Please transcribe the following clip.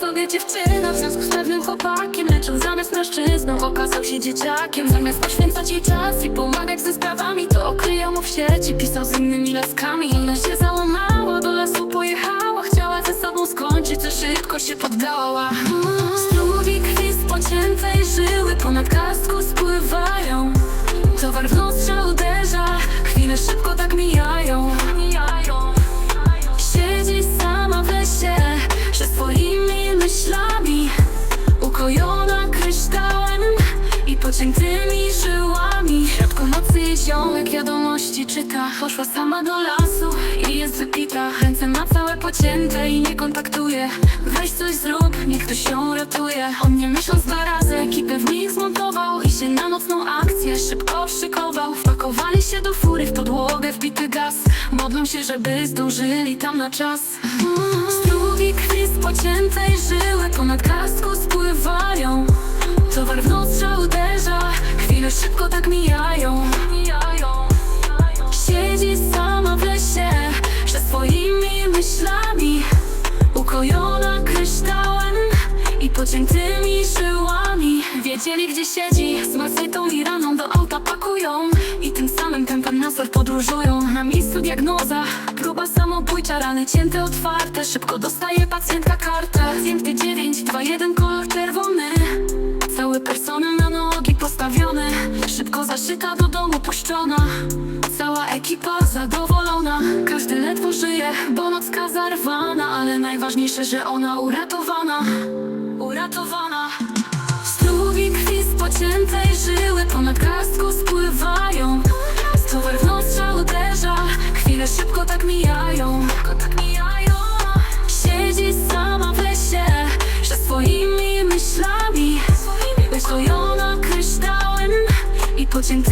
sobie dziewczyna w związku z pewnym chłopakiem Lecz zamiast mężczyzną okazał się dzieciakiem. Zamiast poświęcać jej czas i pomagać ze sprawami To okryją mu w sieci, pisał z innymi laskami. Ona się załamała, do lasu pojechała Chciała ze sobą skończyć, to szybko się poddała. Strugi krwi z pociętej żyły Ponad karstku spływają. Towar w nozdrza uderza Chwile szybko tak Mijają pociętymi żyłami. W środku nocy ziomek wiadomości czyta. Poszła sama do lasu i jest wypita. Ręce ma całe pocięte i nie kontaktuje. Weź coś zrób, niech ktoś ją ratuje. On nie myśląc dwa razy ekipę w nich zmontował I się na nocną akcję szybko szykował Wpakowali się do fury, w podłogę wbity gaz. Modlą się, żeby zdążyli tam na czas. Strugi krwi z pociętej żyły Ponad karstku spływają szybko tak mijają. Siedzi sama w lesie Ze swoimi myślami Ukojona kryształem I pociętymi żyłami. Wiedzieli gdzie siedzi Z macytą i raną do auta pakują I tym samym tempem na sor podróżują. Na miejscu diagnoza Próba samobójcza, rany cięte, otwarte. Szybko dostaje pacjentka kartę. Pacjent 921 kolor Szybko zaszyta do domu puszczona. Cała ekipa zadowolona. Każdy ledwo żyje, bo nocka zarwana. Ale najważniejsze, że ona uratowana. Uratowana. Strugi krwi z pociętej żyły. Ponad karstku spływają. Towar w nozdrza uderza. Chwile szybko tak mijają. Tak mijają Ukojona